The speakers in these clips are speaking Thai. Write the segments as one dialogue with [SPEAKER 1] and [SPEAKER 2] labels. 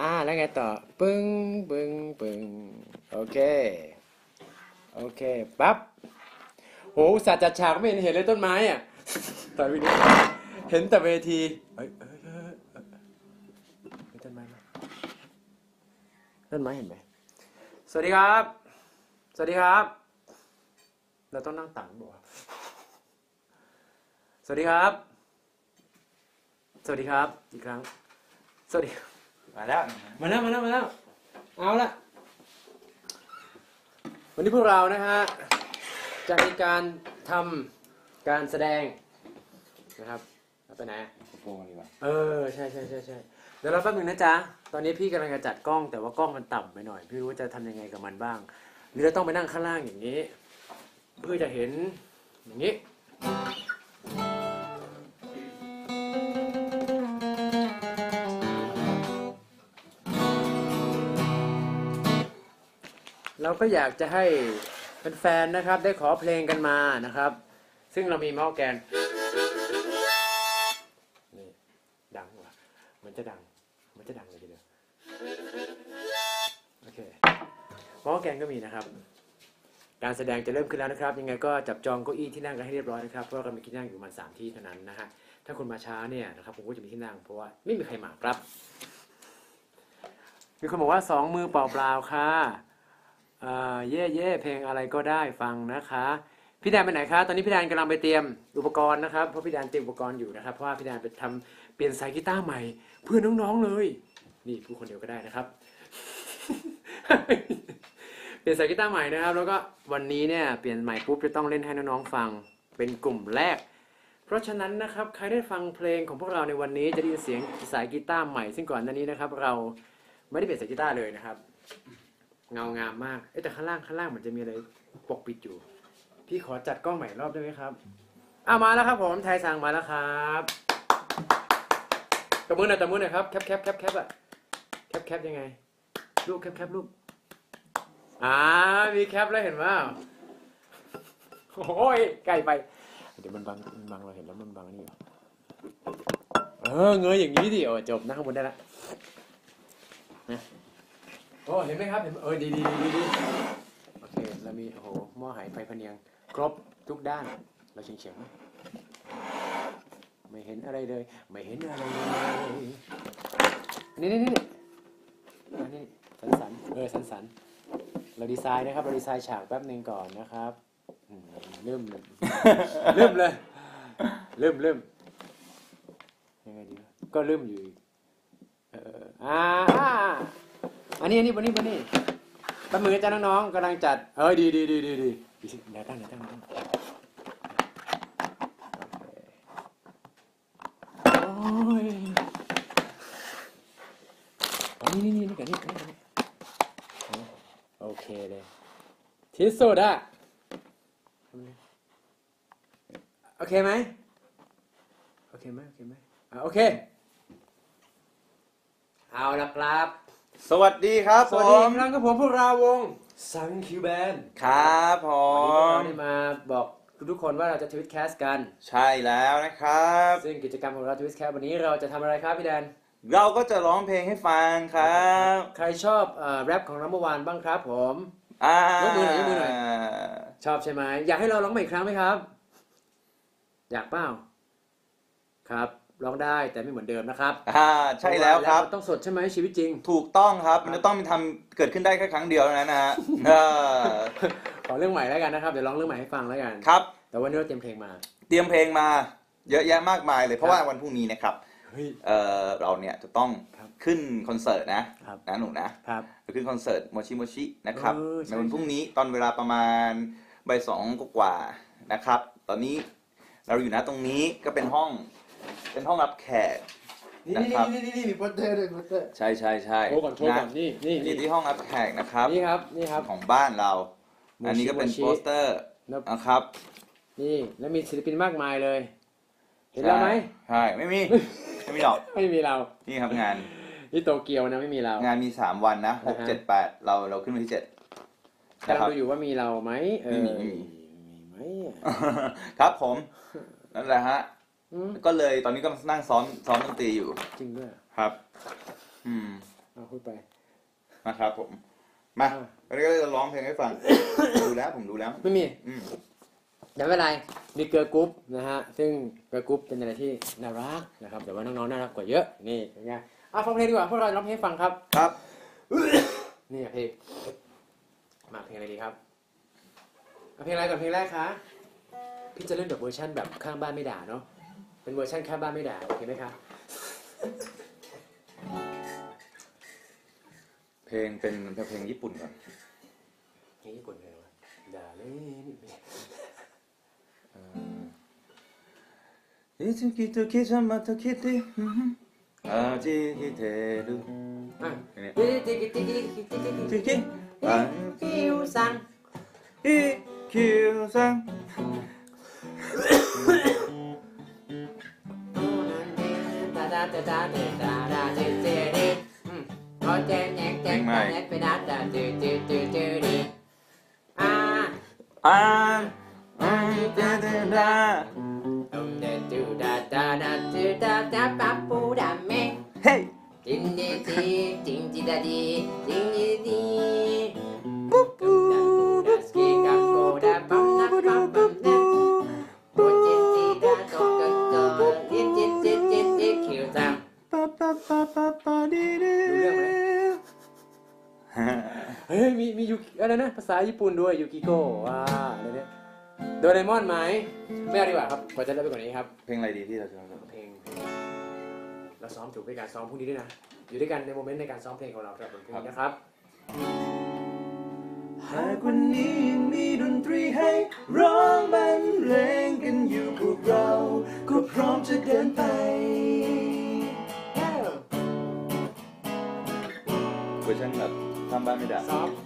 [SPEAKER 1] อ่าแล้วไงต่อ ปึ้งปึ้งปึ้งโอเค โอเคปั๊บโหสัตว์จัดฉากไม่เห็นเห็นเลยต้นไม้อะต่อยวิดีเห็นแต่เวทีเฮ้ยเฮ้ยเฮ้ยเฮ้ยต้นไม้ไหมต้นไม้เห็นไหมสวัสดีครับ สวัสดีครับ เราต้องนั่งต่ำบอกว่าวะสวัสดีครับ สวัสดีครับ อีกครั้ง สวัสดี
[SPEAKER 2] มาแล้ว
[SPEAKER 1] มาแล้ว มาแล้ว มาแล้ว เอาละ วันนี้พวกเรานะฮะ จะมีการทำการแสดงนะครับเอาไปไหนอะ
[SPEAKER 2] โฟนดีกว่า
[SPEAKER 1] เออ ใช่ใช่ใช่ใช่เดี๋ยวเราแป๊บนึงนะจ๊ะ ตอนนี้พี่กำลังจะจัดกล้องแต่ว่ากล้องมันต่ำไปหน่อย พี่รู้ว่าจะทำยังไงกับมันบ้าง หรือเราต้องไปนั่งข้างล่างอย่างนี้ เพื่อจะเห็นอย่างนี้ เราก็อยากจะให้แฟนๆนะครับ ได้ขอเพลงกันมานะครับ ซึ่งเรามีมาส์แกนนี่ดังว่ะมันจะดัง มันจะดังเลยทีเดียวโอเคมาส์แกนก็มีนะครับ การแสดงจะเริ่มขึ้นแล้วนะครับ ยังไงก็จับจองเก้าอี้ที่นั่งกันให้เรียบร้อยนะครับเพราะว่าเรามีที่นั่งอยู่ประมาณสามที่เท่านั้นนะฮะถ้าคุณมาช้าเนี่ยนะครับผมก็จะมีที่นั่งเพราะว่าไม่มีใครมาครับมีคนบอกว่าสองมือเปล่าๆค่ะอ่า เย่เย่เพลงอะไรก็ได้ฟังนะคะ พี่แดนไปไหนคะตอนนี้พี่แดนกำลังไปเตรียมอุปกรณ์นะครับเพราะพี่แดนเตรียมอุปกรณ์อยู่นะครับเพราะว่าพี่แดนไปทำเปลี่ยนสายกีตาร์ใหม่ เพื่อน้องๆเลย นี่พูดคนเดียวก็ได้นะครับ เปลี่ยนสายกีตาร์ใหม่นะครับ แล้วก็วันนี้เนี่ยเปลี่ยนใหม่ปุ๊บจะต้องเล่นให้น้องๆฟังเป็นกลุ่มแรก เพราะฉะนั้นนะครับใครได้ฟังเพลงของพวกเราในวันนี้จะได้ยินเสียงสายกีตาร์ใหม่ ซึ่งก่อนหน้านี้นะครับ เราไม่ได้เปลี่ยนสายกีตาร์เลยนะครับ เงางามมากเอ๊ะแต่ข้างล่างข้างล่างเหมือนจะมีอะไรปกปิดอยู่ พี่ขอจัดกล้องใหม่รอบได้ไหมครับอ่ามาแล้วครับผมไทยสั่งมาแล้วครับตะมือหน่อยตะมือหน่อยครับแคปแคปแคปแคปอะแคปแคปยังไงรูปแคปแคปรูปอ่ามีแคปแล้วเห็นว่าโอ้ยใกลไปเดี๋ยวมันบังมันบังเราเห็นแล้วมันบังอันนี่อยู่เออเงยอย่างนี้ดิโอ้จบนะข้างบนได้ละนะ อ้เห็นไหมครับเห็นเออดีดีดีดีโอเคเรามีโอ้โหหม้อหายไฟพเนียง ครบทุกด้าน เราเฉียงเฉียงๆไหมไม่เห็นอะไรเลย ไม่เห็นอะไรเลยนี่นี่นี่นนี้สันสันเออสันสันเราดีไซน์นะครับ เราดีไซน์ฉากแป๊บหนึ่งก่อนนะครับเริ่มเลยเริ่มเลยเริ่มเริ่มยังไงดีก็เริ่มอยู่เอออ่า อันนี้อันนี้วันนี้วันนี้ตั้มือจ้าน้องๆกำลังจัดเออดีดีดีดีดีดีเดี๋ยวตั้งเดี๋ยวตั้งดีตั้งโอ้ยนนี้นี่นี่นี่กันนี่กันนี่โอเคเลยที่สุดอะโอเคไหมโอเคไหมโอเคไหมโอเค เอาละครับ
[SPEAKER 2] สวัสดีครับ
[SPEAKER 1] ส
[SPEAKER 2] ผ
[SPEAKER 1] วัสดี
[SPEAKER 2] ม
[SPEAKER 1] อีกครั้งกับผมพวกเราวงสังคิวแบน
[SPEAKER 2] ครับผ
[SPEAKER 1] วันนี้พวกเรา
[SPEAKER 2] ม
[SPEAKER 1] ได้มาบอกทุกๆคนว่าเราจะทวิตแคสกัน
[SPEAKER 2] ใช่แล้วนะครับ
[SPEAKER 1] ซึ่งกิจกรรมของเราทวิตแคสวันนี้เราจะทำอะไรครับพี่แดน
[SPEAKER 2] เราก็จะร้องเพลงให้ฟังครับ
[SPEAKER 1] ใครชอบเอ่อแรปของน้ำเมื่อวานบ้างครับผม
[SPEAKER 2] อ่าย
[SPEAKER 1] กมือหน่อยยกมือหน่อย ชอบใช่ไหมอยากให้เราร้องใหม่อีกครั้งไหมครับ อยากเปล่าครับ ร้องได้แต่ไม่เหมือนเดิมนะครับ
[SPEAKER 2] อ่าใช่แล้วครับ
[SPEAKER 1] เพาะาแปมันต้องสดใช่ไหมชีวิตจริง
[SPEAKER 2] ถูกต้องครับ มันจะต้องมีทำเกิดขึ้นได้แค่ครั้งเดียวเท่านั้นนะฮะเออ
[SPEAKER 1] ขอเรื่องใหม่แล้วกันนะครับเดี๋ยวร้องเรื่องใหม่ให้ฟังแล้วกัน
[SPEAKER 2] ครับ
[SPEAKER 1] แต่วันนี้เราเตรียมเพลงมา
[SPEAKER 2] เตรียมเพลงมาเยอะแยะมากมายเลยเพราะว่าวันพรุ่งนี้นะครับ
[SPEAKER 1] เฮ้ย
[SPEAKER 2] เออเราเนี่ยจะต้อง
[SPEAKER 1] ครับ
[SPEAKER 2] ขึ้นคอนเสิร์ตนะครับ นะหนูนะครับ จะขึ้นคอนเสิร์ตโมชิโมชินะครับ
[SPEAKER 1] เออใช่
[SPEAKER 2] ในวันพรุ่งนี้ตอนเวลาประมาณบ่ายสองกว่าๆนะครับ ตอนนี้เราอยู่นะตรงนี้ก็เป็นห้อง เป็นห้องรับแขก
[SPEAKER 1] นี่
[SPEAKER 2] นะครับ
[SPEAKER 1] นี่นี่นี่มีโปสเตอร์ด้วยโปสเตอร์
[SPEAKER 2] ใช่ใช่ใช่
[SPEAKER 1] โชว์ก่อนโชว์ก่อนนี่นี่
[SPEAKER 2] นี่
[SPEAKER 1] นี่
[SPEAKER 2] ที่ห้องรับแขกนะครับ
[SPEAKER 1] นี่ครับนี่ครับ
[SPEAKER 2] ของบ้านเรา
[SPEAKER 1] โมชิ
[SPEAKER 2] อันนี้ก็เป็น
[SPEAKER 1] โมชิ
[SPEAKER 2] โปสเตอร์
[SPEAKER 1] แล้ว
[SPEAKER 2] นะครับ
[SPEAKER 1] นี่แล้วมีศิลปินมากมายเลย เห็นเราไหม
[SPEAKER 2] ใช่ ไม่มี ไม่มีหรอก
[SPEAKER 1] ไม่มีเรา
[SPEAKER 2] นี่ครับงาน
[SPEAKER 1] นี่โตเกียวนะไม่มีเรา
[SPEAKER 2] งานมีสามวันนะหก
[SPEAKER 1] อ่าฮะ
[SPEAKER 2] เจ็ดแปดเราเราขึ้นวันที่เจ็ด
[SPEAKER 1] กำลั
[SPEAKER 2] นะ
[SPEAKER 1] ง
[SPEAKER 2] ครับ
[SPEAKER 1] ดูอยู่ว่ามีเราไหมเออ
[SPEAKER 2] ไม่มี
[SPEAKER 1] มีไหมอะ
[SPEAKER 2] ครับผม นั่นแหละฮะ
[SPEAKER 1] อืม
[SPEAKER 2] ก็เลยตอนนี้ก็นั่งซ้อมซ้อมดนตรีอยู่
[SPEAKER 1] จริงด้วย
[SPEAKER 2] ครับ อืม
[SPEAKER 1] เอาพูดไป
[SPEAKER 2] นะครับผม มา
[SPEAKER 1] อ่า
[SPEAKER 2] วันนี้ก็จะร้องเพลงให้ฟัง ดูแล้วผมดูแล้ว
[SPEAKER 1] ไม่มี
[SPEAKER 2] อืม
[SPEAKER 1] แต่ไม่เป็นไรมีเกิร์ลกรุ๊ปนะฮะซึ่งเกิร์ลกรุ๊ปเป็นอะไรที่น่ารักนะครับแต่ว่าน้องๆน่ารักกว่าเยอะนี่เป็นไงอะฟังเพลงดีกว่าพวกเราร้องเพลงให้ฟังครับ
[SPEAKER 2] ครับ
[SPEAKER 1] นี่เพลงมาเพลงอะไรดีครับเอาเพลงอะไรก่อนเพลงแรกคะพี่จะเล่นแบบเวอร์ชันแบบข้างบ้านไม่ด่าเนาะ เป็นเวอร์ชันข้างบ้านไม่ด่าโอเคไหมคะ
[SPEAKER 2] เพลงเป็นเพลงญี่ปุ่นก่อน
[SPEAKER 1] เพลงญี่ปุ่นเลยวะด่าเลยนี่เพลง
[SPEAKER 2] いつきときじゃまた来てはじいてる
[SPEAKER 1] อ่ะ
[SPEAKER 2] เนี่ย
[SPEAKER 1] ติ๊กติ๊กติ๊กติ๊กติ๊กติ๊กติ๊ก
[SPEAKER 2] てきあ
[SPEAKER 1] คิวซัง
[SPEAKER 2] いきゅうさん
[SPEAKER 1] ดาดาดาดาดาดาเจเจดีอืมพอเจแนกแจงแนกไปดาดาเจเจเจเจดีอ่า
[SPEAKER 2] あうん
[SPEAKER 1] Hey! ปะปะปปดีดีเฮ้ยมีมียูกอะไรนะ ภาษาญี่ปุ่นด้วยยูกิโกว้าอะไรเนี่ยโดเรมอนไหมไม่เอาดีกว่าครับขอจะเล่นไปก่อนนี้ครับ
[SPEAKER 2] เพลงอะไรดีที่เราชอบ
[SPEAKER 1] เพลงเราซ้อมถูกในการซ้อมพวกนี้ด้วยนะ อยู่ด้วยกันในโมเมนต์ในการซ้อมเพลงของเราครับพรุ่งนี้นะครับ
[SPEAKER 2] หากวันนี้ยังมีดนตรีให้ร้องบรรเลงกันอยู่พวกเรา ก็พร้อมจะเดินไป แบบ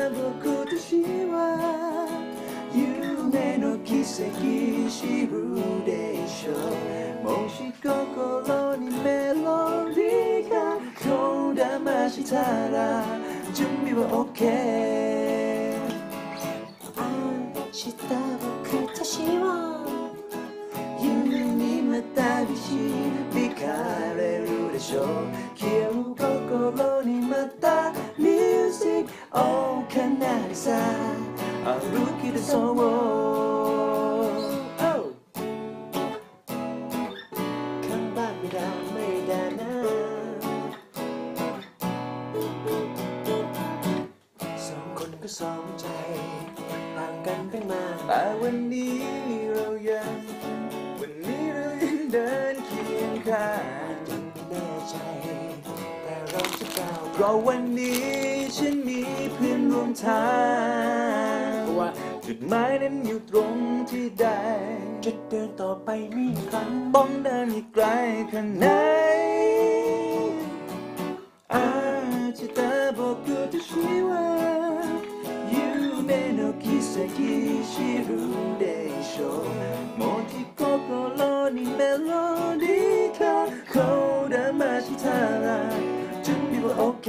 [SPEAKER 3] した僕としは夢の奇跡知るでしょうもし心にメロディーがこだましたら準備は OK 明日僕たちは夢にまた導かれるでしょう。消える心にまたミュージックを奏でさ歩き出そう Oh
[SPEAKER 1] ข้างบ้านไม่ได้ไม่ได้นะสองคนก็สองใจต่างกันตั้งมาก
[SPEAKER 2] แต่วันนี้เรายังวันนี้เรายังเดินเคียงข้าง
[SPEAKER 1] ยังไม่แน่ใจแต่เราจะก้าว
[SPEAKER 2] เพราะวันนี้ นทาง
[SPEAKER 1] ว่า
[SPEAKER 2] จุดหมายนั้นอยู่ตรงที่ใด
[SPEAKER 1] จะเดินต่อไปไม่ครั้ง
[SPEAKER 2] ต้องเดินอีกไกลแค่ไหนอาจจะตาบอก
[SPEAKER 3] กูจะชี้ว่า You may
[SPEAKER 2] no kisaki shiru deisho หมดที่ก็โกโนี่เมโลดี้
[SPEAKER 1] เธอ
[SPEAKER 2] เขาเดินมาที่ทาราจนพี่ว่าโอเค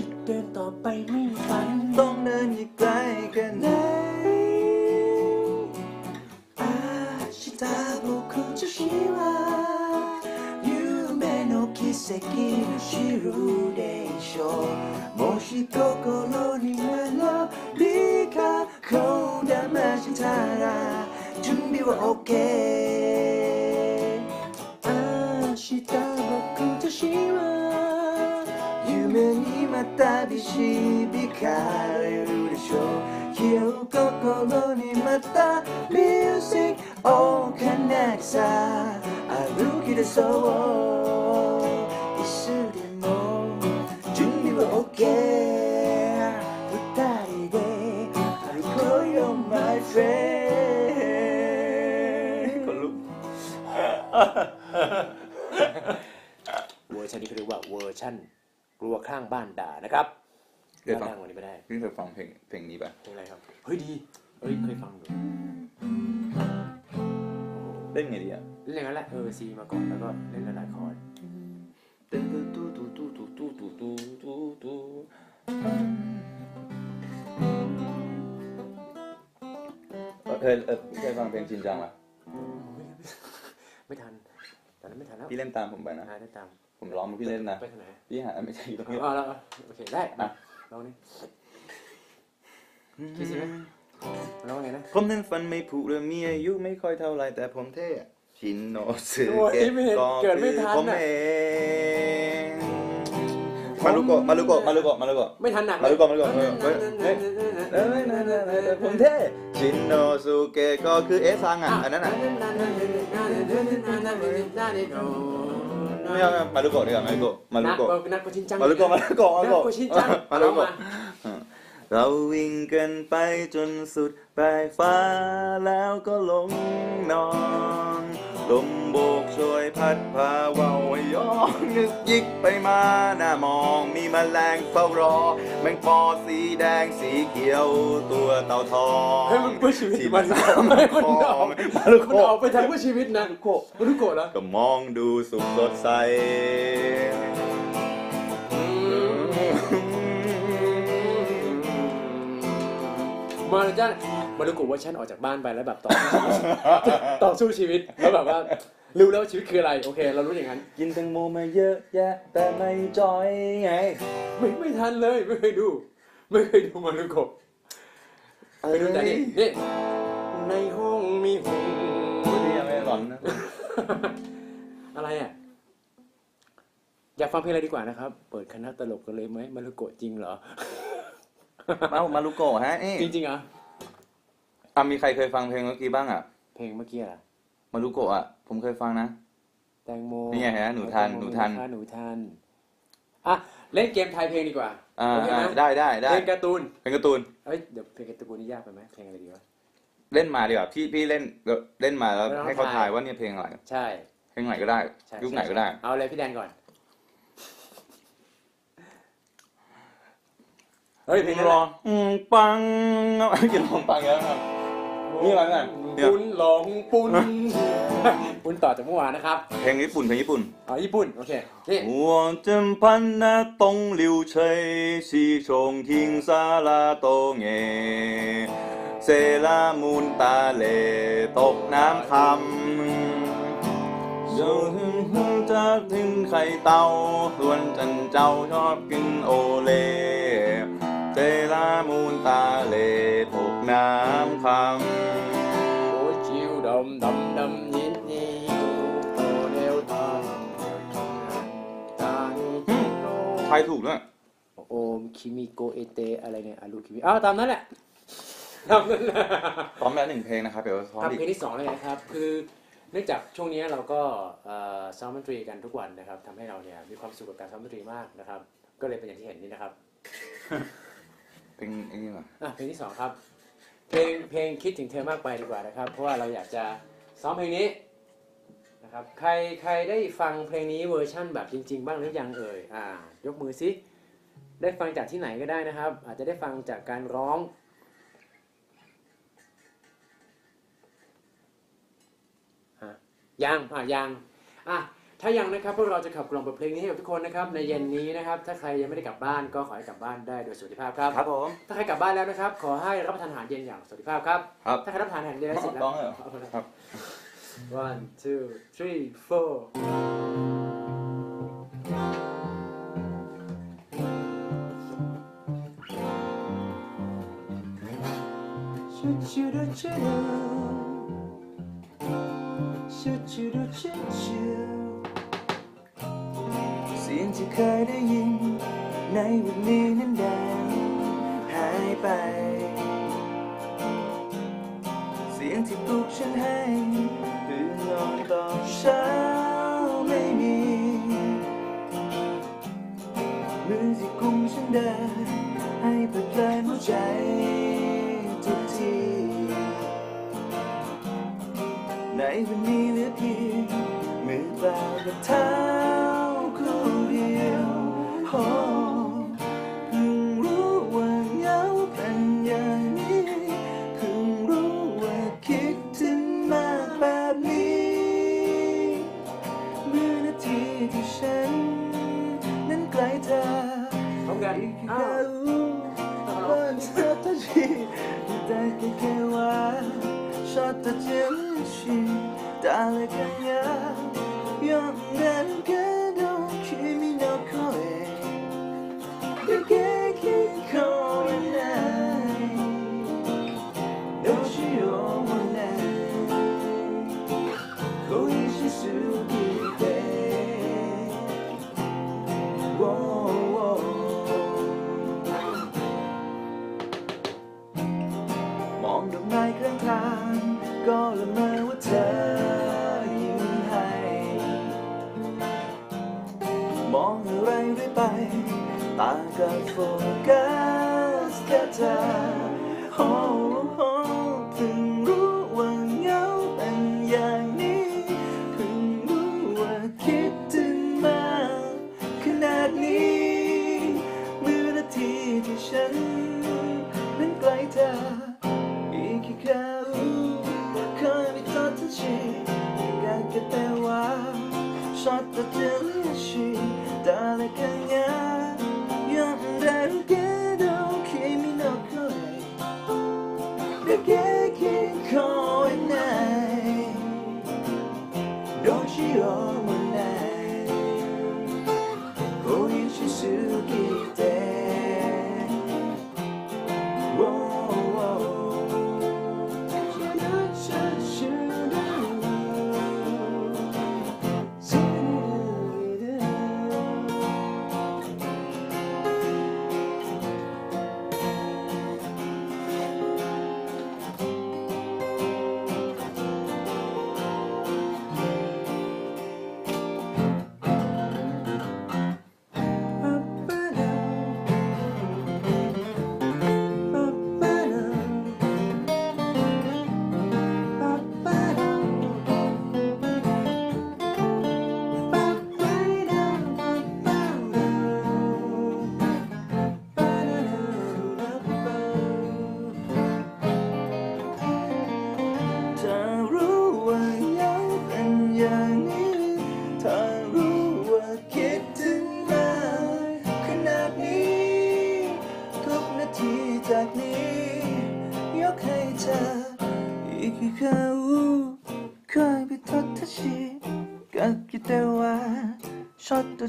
[SPEAKER 2] 知るでしょうもし心にメロディーがこだましたら準備は OK 明日僕としは夢にまた導かれるでしょう。気を心にまたミュージックを奏でさ歩き出そう。は OK 二人で歩こうよ my friend คนลุก
[SPEAKER 1] เวอร์ชันนี้เขาเรียกว่าเวอร์ชันกลัวข้างบ้านด่านะครับ
[SPEAKER 2] เคยฟัง
[SPEAKER 1] ดังกว่านี้ไม่ได้
[SPEAKER 2] พี่เคยฟังเพลงเพลงนี้ป่ะ
[SPEAKER 1] เพลงอะไรครับ เฮ้ยดีเฮ้ยเคยฟังอยู่
[SPEAKER 2] เล่นไงดีอ่ะ
[SPEAKER 1] เล่นอย่างนั้นแหละเออซีมาก่อนแล้วก็เล่นหลายๆคอร์ด
[SPEAKER 2] เต้นตู้ตู้ตู้ ตู้ตู้ตู้ตู้ตู้ตู้เคยเออเคยฟังเพลงชินจังป่ะ
[SPEAKER 1] ไม่ทันตอนนั้นไม่ทันแล้ว
[SPEAKER 2] พี่เล่นตามผมไปนะ
[SPEAKER 1] หาได้ตาม
[SPEAKER 2] ผมร้องมาพี่เล่นนะ
[SPEAKER 1] ไปทางไหน
[SPEAKER 2] พี่หาไม่ใช่อยู่ตรงนี้
[SPEAKER 1] อ๋อแล้วโอเคได้
[SPEAKER 2] อะ
[SPEAKER 1] ลองนี่คิดสิไหมแล้วว่าไงนะ
[SPEAKER 2] ผมนั้นฟันไม่ผุเลยมีอายุไม่ค่อยเท่าไรแต่ผมเท่อะชินโนสึ
[SPEAKER 1] โอ้ย
[SPEAKER 2] เกะ
[SPEAKER 1] ไม่เห็น
[SPEAKER 2] ก็
[SPEAKER 1] เกิดไม่
[SPEAKER 2] คือ
[SPEAKER 1] ทัน
[SPEAKER 2] ผม
[SPEAKER 1] น่ะ
[SPEAKER 2] เอง มารุโกะมารุโกะมารุโกะมารุโกะ
[SPEAKER 1] ไม่ทันหนัก
[SPEAKER 2] มารุโกะมารุโกะมารุโกะเฮ้ยเอ้ยนั่นๆๆๆแต่ผมเท่ชินโนสุเกะก็คือเอซังอะอันนั้นอะไม่เอาไม่เอามารุโกะดีกว่ามารุโกะมารุ
[SPEAKER 1] นัก
[SPEAKER 2] โกะ
[SPEAKER 1] กว่านักกว่าชินจัง
[SPEAKER 2] มารุโกะมารุโกะมารุ
[SPEAKER 1] นัก
[SPEAKER 2] โกะ
[SPEAKER 1] กว่าชินจัง
[SPEAKER 2] มารุโกะ
[SPEAKER 1] เอา
[SPEAKER 2] เราวิ่งกันไปจนสุดปลายฟ้าแล้วก็ลงนอน ลมโบกช่วยพัดพาเว่าให้ย้อนนึกยิกไปมาหน้ามองมีแมลงเฝ้ารอ แมงปอสีแดงสีเขียวตัวเต่าทอง
[SPEAKER 1] ให้มันเพื่อชีวิต
[SPEAKER 2] ที่
[SPEAKER 1] มัน
[SPEAKER 2] มัน
[SPEAKER 1] ให้มัน
[SPEAKER 2] ค
[SPEAKER 1] อ
[SPEAKER 2] อ
[SPEAKER 1] อก
[SPEAKER 2] งมารุ
[SPEAKER 1] มันออก
[SPEAKER 2] โกะ
[SPEAKER 1] ไปทางเพื่อชีวิตนะโกะมารุโกะแล้ว
[SPEAKER 2] ก็มองดูสุขสดใส
[SPEAKER 1] มาเลยจ้า มารุโกะว่าฉันออกจากบ้านไปแล้วแบบต่อต่อสู้ชีวิตแล้วแบบว่ารู้แล้วชีวิตคืออะไรโอเค เรารู้อย่างนั้น
[SPEAKER 2] กินแตงโมมาเยอะแยะ แต่ไม่จอยไง
[SPEAKER 1] ไม่ไม่ทันเลยไม่เคยดู ไม่เคยดูมารุโกะไปดูแต่นี่นี่ในห้องมีหง
[SPEAKER 2] นี่ยังไม่หลอนนะ
[SPEAKER 1] อะไรอะอยากฟังเพลงอะไรดีกว่านะครับ เปิดคณะตลกกันเลยไหมมารุโกะจริงเหรอ
[SPEAKER 2] มามารุโกะฮะนี่
[SPEAKER 1] จริงๆเหรอ่ะ
[SPEAKER 2] อะมีใครเคยฟังเพลงเมื่อกี้บ้างอะ
[SPEAKER 1] เพลงเมื่อกี้อะ
[SPEAKER 2] มารุโกะอะ ผมเคยฟังนะ
[SPEAKER 1] แตงโม
[SPEAKER 2] นี่ไงฮะหนูทัน
[SPEAKER 1] แตงโม
[SPEAKER 2] หนูทัน
[SPEAKER 1] หนูทันอะเล่นเกมทายเพลงดีกว่า
[SPEAKER 2] อ่า
[SPEAKER 1] โอเค
[SPEAKER 2] อ่า
[SPEAKER 1] ไหม
[SPEAKER 2] ได้ได้ได้
[SPEAKER 1] เพลงการ์ตูน
[SPEAKER 2] เป็นการ์ตูน
[SPEAKER 1] เอ้ยเดี๋ยวเพลงการ์ตูนนี่ยากไปไหมเพลงอะไรดีวะ
[SPEAKER 2] เล่นมาดีกว่าพี่พี่เล่นเล่นมาแล้ว
[SPEAKER 1] แล้ว
[SPEAKER 2] ให้เขา
[SPEAKER 1] ทาย
[SPEAKER 2] ทายว่าเนี่ยเพลงอะไร
[SPEAKER 1] ใช่
[SPEAKER 2] เพลงไหนก็ได้
[SPEAKER 1] ใช่
[SPEAKER 2] ยุคไหนก็ได้
[SPEAKER 1] เอาเลยพี่แดนก่อนเฮ้ยเพลงนั้น
[SPEAKER 2] ร
[SPEAKER 1] แห
[SPEAKER 2] อ
[SPEAKER 1] ละ
[SPEAKER 2] อืมปังกินลองปังแล้วครับ นี่อะไรเนี่ยเนี่ย
[SPEAKER 1] ปุ้นหลงปุ้น ปุ้นต่อจากเมื่อวานนะครับ
[SPEAKER 2] เพลงญี่ปุ่นเพลงญี่ปุ่น
[SPEAKER 1] เอาญี่ปุ่น โอเค นี่
[SPEAKER 2] 我正盼那东流水，西从天沙拉多耶，เซรามูนตาเลตกน้ำคำโยถึงหูจะถึงไข่เต่าส่วนจันเจ้าชอบกินโอเล เซรามูนตาเลตก น้ำคำ
[SPEAKER 1] โอ้ยจิวดำดำดำยินนี่โอเดวตาตานีโน
[SPEAKER 2] ทายถูกด้วย
[SPEAKER 1] โอมคิมิโกเอเตอะไรเนี่ยอารุคิมิอ้าวตามนั้นแหละตามนั้นแหละ
[SPEAKER 2] พร้อมแล้วหนึ่งเพลงนะครับเดี๋ยวซ้อม
[SPEAKER 1] ครับ
[SPEAKER 2] อีก
[SPEAKER 1] เพลงที่สองเลยนะครับ คือเนื่องจากช่วงนี้เราก็ซ้อมดนตรีกันทุกวันนะครับทำให้เราเนี่ยมีความสุขกับการซ้อมดนตรีมากนะครับ ก็เลยเป็นอย่างที่เห็นนี่นะครับ
[SPEAKER 2] เพลงไอ้นี่ว่ะ
[SPEAKER 1] อะเพลงที่สองครับ เพลงเพลงคิดถึงเธอมากไปดีกว่านะครับ เพราะว่าเราอยากจะซ้อมเพลงนี้นะครับใครใครได้ฟังเพลงนี้เวอร์ชั่นแบบจริง ๆ บ้างหรือยังเอ่ยอ่ายกมือซิได้ฟังจากที่ไหนก็ได้นะครับ อาจจะได้ฟังจากการร้องอะยังอะยังอะ ถ้ายังนะครับพวกเราจะขับกล่อมบทเพลงนี้ให้กับทุกคนนะครับในเย็นนี้นะครับถ้าใครยังไม่ได้กลับบ้านก็ขอให้กลับบ้านได้โดยสวัสดิภาพครับ
[SPEAKER 4] ครับผม
[SPEAKER 1] ถ้าใครกลับบ้านแล้วนะครับ ขอให้รับประทานอาหารเย็นอย่างสวัสดิภาพครับ
[SPEAKER 4] ครับ
[SPEAKER 1] ถ้าใครรับประทานอาหารเย็นแล้วเสร็จแล้ว
[SPEAKER 4] ร้องเหรอ
[SPEAKER 1] ครับ one two three four
[SPEAKER 2] ชูชูดูชูชูชูดูชูชูเสียงที่เคยได้ยิน ในวันนี้นั้นดังหายไป เสียงที่ปลุกฉันให้ตื่นนอนตอนเช้าไม่มีมือที่กุมฉันได้ให้เปิดเพลงหัวใจทุกทีในวันนี้เหลือเพียงมือเปล่ากับเท้า อีกแค่เขาเคยมี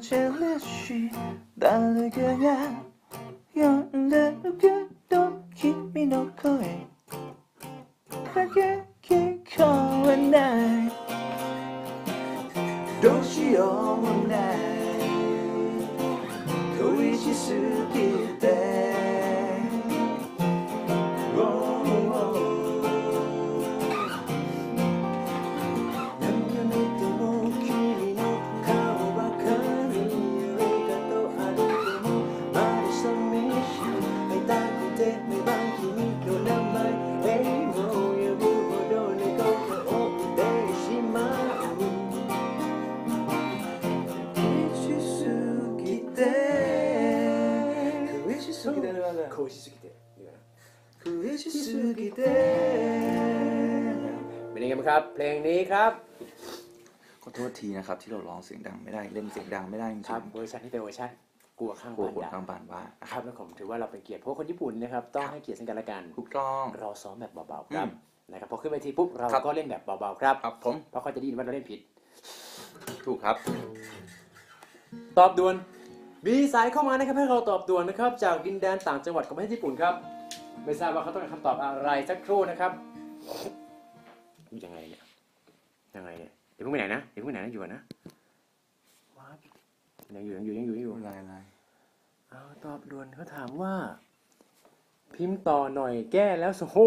[SPEAKER 2] ชอบตั
[SPEAKER 1] นยังไงบ้างครับเพลงนี้ครับ
[SPEAKER 2] ขอโทษทีนะครับ ที่เราร้องเสียงดังไม่ได้เล่นเสียงดังไม่ได้จริง
[SPEAKER 1] ครับเวอร์ชันที่เป็นเวอร์ชันกลัวข้าง
[SPEAKER 2] ๆกลัว
[SPEAKER 1] บ้าน
[SPEAKER 2] คน
[SPEAKER 1] ด่า
[SPEAKER 2] ข้างบ้านว่านะ
[SPEAKER 1] ค
[SPEAKER 2] ค
[SPEAKER 1] รั
[SPEAKER 2] รั
[SPEAKER 1] บบแล้วผมถือว่าเราเป็นเกียรติเพราะคนญี่ปุ่นนะครับต้องให้เกียรติซึ่งกันและกัน
[SPEAKER 2] ถูกต้อง
[SPEAKER 1] เราซ้อมแบบเบาๆครับ
[SPEAKER 2] อืม
[SPEAKER 1] นะครับพอขึ้นไปทีปุ๊บเรา
[SPEAKER 2] ครับ
[SPEAKER 1] ก็เล่นแบบเบาๆครับ
[SPEAKER 2] ครับผม
[SPEAKER 1] เพราะเขาจะได้ยินว่าเราเล่นผิด
[SPEAKER 2] ถูกครับ
[SPEAKER 1] ตอบด่วนมีสายเข้ามานะครับให้เราตอบด่วนนะครับ จากดินแดนต่างจังหวัดของประเทศญี่ปุ่นครับ ไม่ทราบว่าเขาต้องการคำตอบอะไรสักครู่นะครับอุ๊ยยังไงเนี่ย ยังไงเนี่ย เดี๋ยวเพิ่งไปไหนนะ เดี๋ยวเพิ่งไปไหนนะอยู่ก่อนนะว้าวยังอยู่ยังอยู่ยังอยู่ยังอยู่
[SPEAKER 2] อะไรอะไร
[SPEAKER 1] เอาตอบด่วนเขาถามว่า พิมพ์ต่อหน่อยแก้แล้วโอ้โห